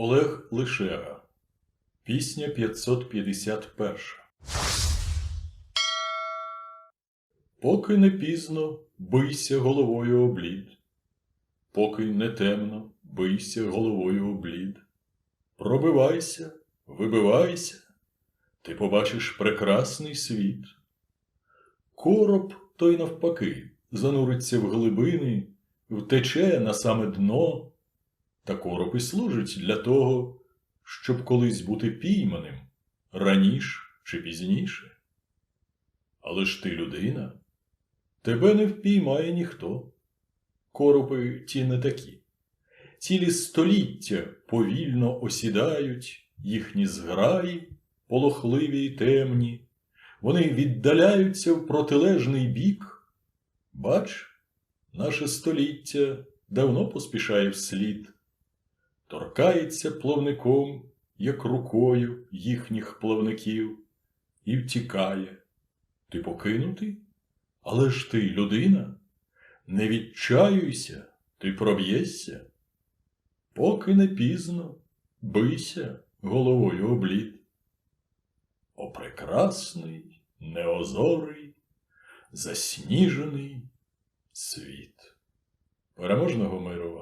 Олег Лишега. Пісня 551. Поки не пізно, бийся головою облід. Поки не темно, бийся головою облід. Пробивайся, вибивайся, ти побачиш прекрасний світ. Короб той навпаки зануриться в глибини, втече на саме дно, та короб і служить для того, щоб колись бути пійманим, раніше чи пізніше. Але ж ти людина, тебе не впіймає ніхто. Короби ті не такі. Цілі століття повільно осідають їхні зграї, полохливі й темні. Вони віддаляються в протилежний бік. Бач, наше століття давно поспішає вслід, торкається плавником, як рукою їхніх плавників, і втікає. Ти покинутий? Але ж ти людина? Не відчаюйся, ти проб'єшся. Поки не пізно, бийся головою облід. О прекрасний, неозорий, засніжений світ. Переможного миру!